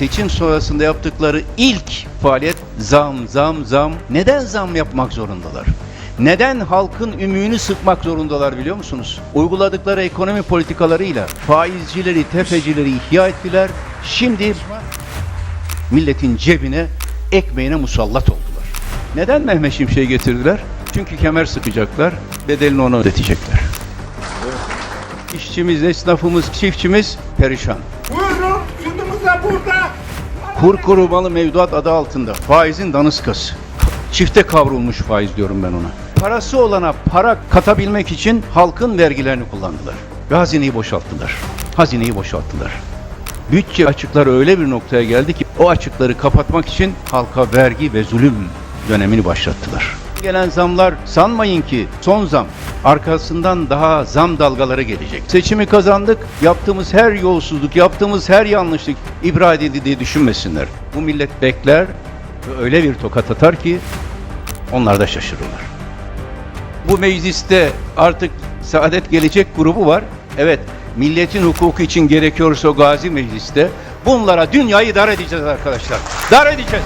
seçim sonrasında yaptıkları ilk faaliyet zam zam zam. Neden zam yapmak zorundalar? Neden halkın ümüğünü sıkmak zorundalar biliyor musunuz? Uyguladıkları ekonomi politikalarıyla faizcileri, tefecileri ihya ettiler. Şimdi milletin cebine, ekmeğine musallat oldular. Neden Mehmet Şimşek'i getirdiler? Çünkü kemer sıkacaklar, bedelini ona ödetecekler. İşçimiz, esnafımız, çiftçimiz perişan. Buyurun şunumuz da burada. Kur korumalı mevduat adı altında faizin danışkası. Çifte kavrulmuş faiz diyorum ben ona. Parası olana para katabilmek için halkın vergilerini kullandılar. Ve hazineyi boşalttılar. Hazineyi boşalttılar. Bütçe açıkları öyle bir noktaya geldi ki o açıkları kapatmak için halka vergi ve zulüm dönemini başlattılar. Gelen zamlar sanmayın ki son zam arkasından daha zam dalgaları gelecek. Seçimi kazandık, yaptığımız her yolsuzluk, yaptığımız her yanlışlık ibra edildi diye düşünmesinler. Bu millet bekler ve öyle bir tokat atar ki onlar da şaşırırlar. Bu mecliste artık Saadet Gelecek grubu var. Evet, milletin hukuku için gerekiyorsa gazi mecliste bunlara dünyayı dar edeceğiz arkadaşlar. Dar edeceğiz.